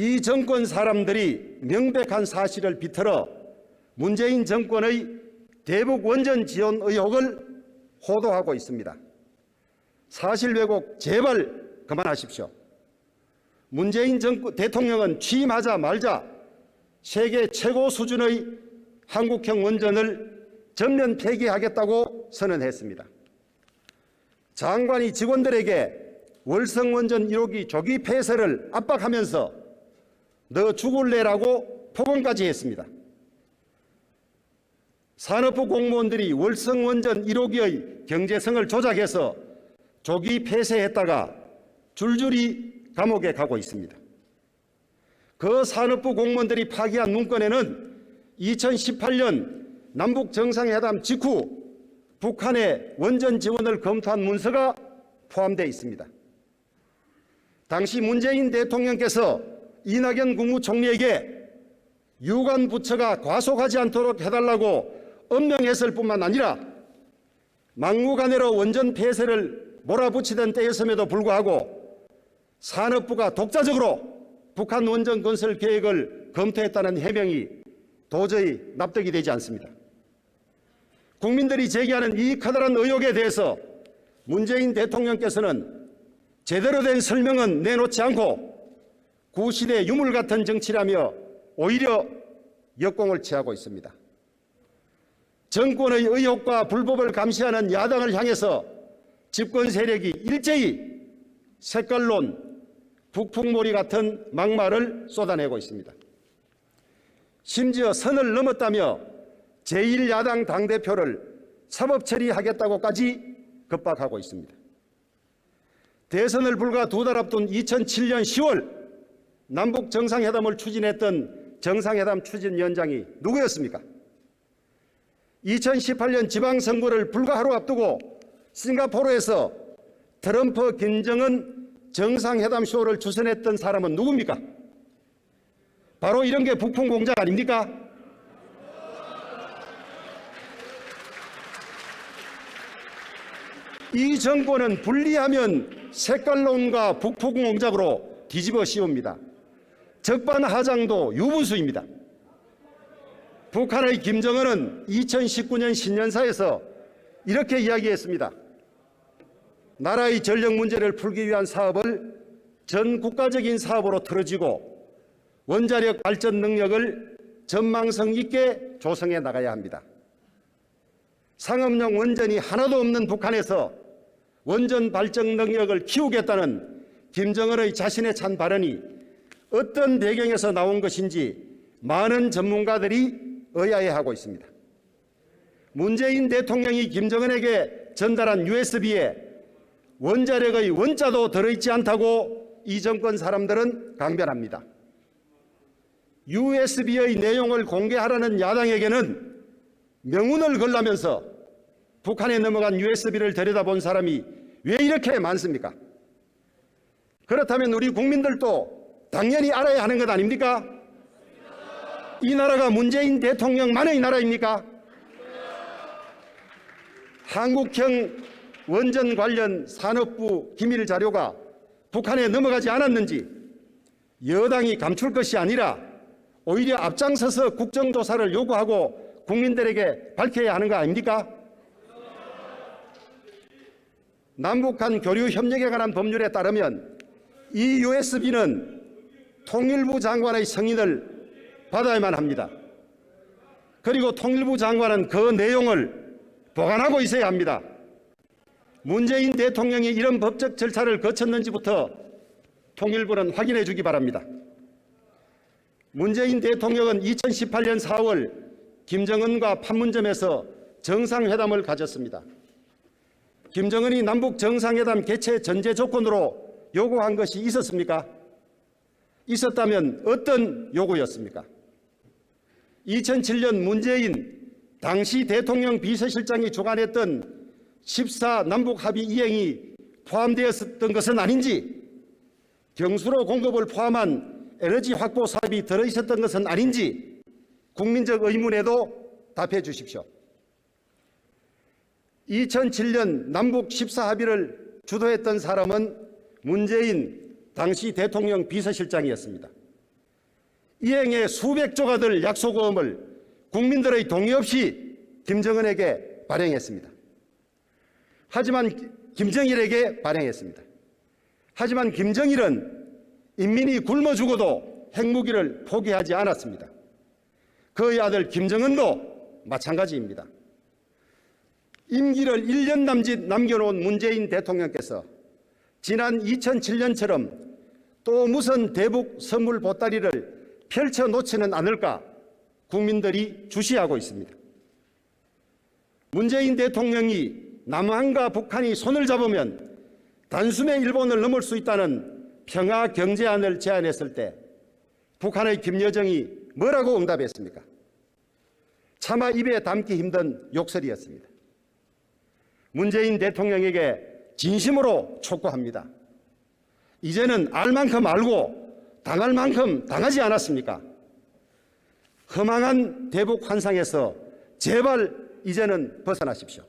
이 정권 사람들이 명백한 사실을 비틀어 문재인 정권의 대북 원전 지원 의혹을 호도하고 있습니다. 사실 왜곡 제발 그만하십시오. 문재인 정권 대통령은 취임하자마자 세계 최고 수준의 한국형 원전을 전면 폐기하겠다고 선언했습니다. 장관이 직원들에게 월성 원전 1호기 조기 폐쇄를 압박하면서 너 죽을래라고 폭언까지 했습니다. 산업부 공무원들이 월성 원전 1호기의 경제성을 조작해서 조기 폐쇄했다가 줄줄이 감옥에 가고 있습니다. 그 산업부 공무원들이 파기한 문건에는 2018년 남북 정상회담 직후 북한의 원전 지원을 검토한 문서가 포함되어 있습니다. 당시 문재인 대통령께서 이낙연 국무총리에게 유관 부처가 과속하지 않도록 해달라고 엄명했을 뿐만 아니라 막무가내로 원전 폐쇄를 몰아붙이던 때였음에도 불구하고 산업부가 독자적으로 북한 원전 건설 계획을 검토했다는 해명이 도저히 납득이 되지 않습니다. 국민들이 제기하는 이 커다란 의혹에 대해서 문재인 대통령께서는 제대로 된 설명은 내놓지 않고 구시대 유물 같은 정치라며 오히려 역공을 취하고 있습니다. 정권의 의혹과 불법을 감시하는 야당을 향해서 집권 세력이 일제히 색깔론, 북풍몰이 같은 막말을 쏟아내고 있습니다. 심지어 선을 넘었다며 제1야당 당대표를 사법 처리하겠다고까지 급박하고 있습니다. 대선을 불과 두 달 앞둔 2007년 10월 남북 정상회담을 추진했던 정상회담 추진위원장이 누구였습니까? 2018년 지방선거를 불과 하루 앞두고 싱가포르에서 트럼프 김정은 정상회담 쇼를 주선했던 사람은 누굽니까? 바로 이런 게 북풍 공작 아닙니까? 이 정권은 분리하면 색깔론과 북풍 공작으로 뒤집어 씌웁니다. 적반하장도 유분수입니다. 북한의 김정은은 2019년 신년사에서 이렇게 이야기했습니다. 나라의 전력 문제를 풀기 위한 사업을 전 국가적인 사업으로 틀어지고 원자력 발전 능력을 전망성 있게 조성해 나가야 합니다. 상업용 원전이 하나도 없는 북한에서 원전 발전 능력을 키우겠다는 김정은의 자신의 찬 발언이 어떤 배경에서 나온 것인지 많은 전문가들이 의아해하고 있습니다. 문재인 대통령이 김정은에게 전달한 USB에 원자력의 원자도 들어있지 않다고 이 정권 사람들은 강변합니다. USB의 내용을 공개하라는 야당에게는 명운을 걸라면서 북한에 넘어간 USB를 들여다본 사람이 왜 이렇게 많습니까? 그렇다면 우리 국민들도 당연히 알아야 하는 것 아닙니까? 이 나라가 문재인 대통령만의 나라입니까? 한국형 원전 관련 산업부 기밀 자료가 북한에 넘어가지 않았는지 여당이 감출 것이 아니라 오히려 앞장서서 국정조사를 요구하고 국민들에게 밝혀야 하는 거 아닙니까? 남북한 교류 협력에 관한 법률에 따르면 이 USB는 통일부 장관의 승인을 받아야만 합니다. 그리고 통일부 장관은 그 내용을 보관하고 있어야 합니다. 문재인 대통령이 이런 법적 절차를 거쳤는지부터 통일부는 확인해 주기 바랍니다. 문재인 대통령은 2018년 4월 김정은과 판문점에서 정상회담을 가졌습니다. 김정은이 남북 정상회담 개최 전제 조건으로 요구한 것이 있었습니까? 있었다면 어떤 요구였습니까? 2007년 문재인 당시 대통령 비서실장이 주관했던 14 남북 합의 이행이 포함되었던 것은 아닌지 경수로 공급을 포함한 에너지 확보 사업이 들어 있었던 것은 아닌지 국민적 의문에도 답해 주십시오. 2007년 남북 14 합의를 주도했던 사람은 문재인 당시 대통령 비서실장이었습니다. 이행에 수백 조가 될 약속어음을 국민들의 동의 없이 김정은에게 발행했습니다. 하지만 김정일에게 발행했습니다. 하지만 김정일은 인민이 굶어 죽어도 핵무기를 포기하지 않았습니다. 그의 아들 김정은도 마찬가지입니다. 임기를 1년 남짓 남겨놓은 문재인 대통령께서 지난 2007년처럼 또 무슨 대북 선물 보따리를 펼쳐 놓지는 않을까 국민들이 주시하고 있습니다. 문재인 대통령이 남한과 북한이 손을 잡으면 단숨에 일본을 넘을 수 있다는 평화 경제안을 제안했을 때 북한의 김여정이 뭐라고 응답했습니까? 차마 입에 담기 힘든 욕설이었습니다. 문재인 대통령에게 진심으로 촉구합니다. 이제는 알 만큼 알고 당할 만큼 당하지 않았습니까? 허망한 대북 환상에서 제발 이제는 벗어나십시오.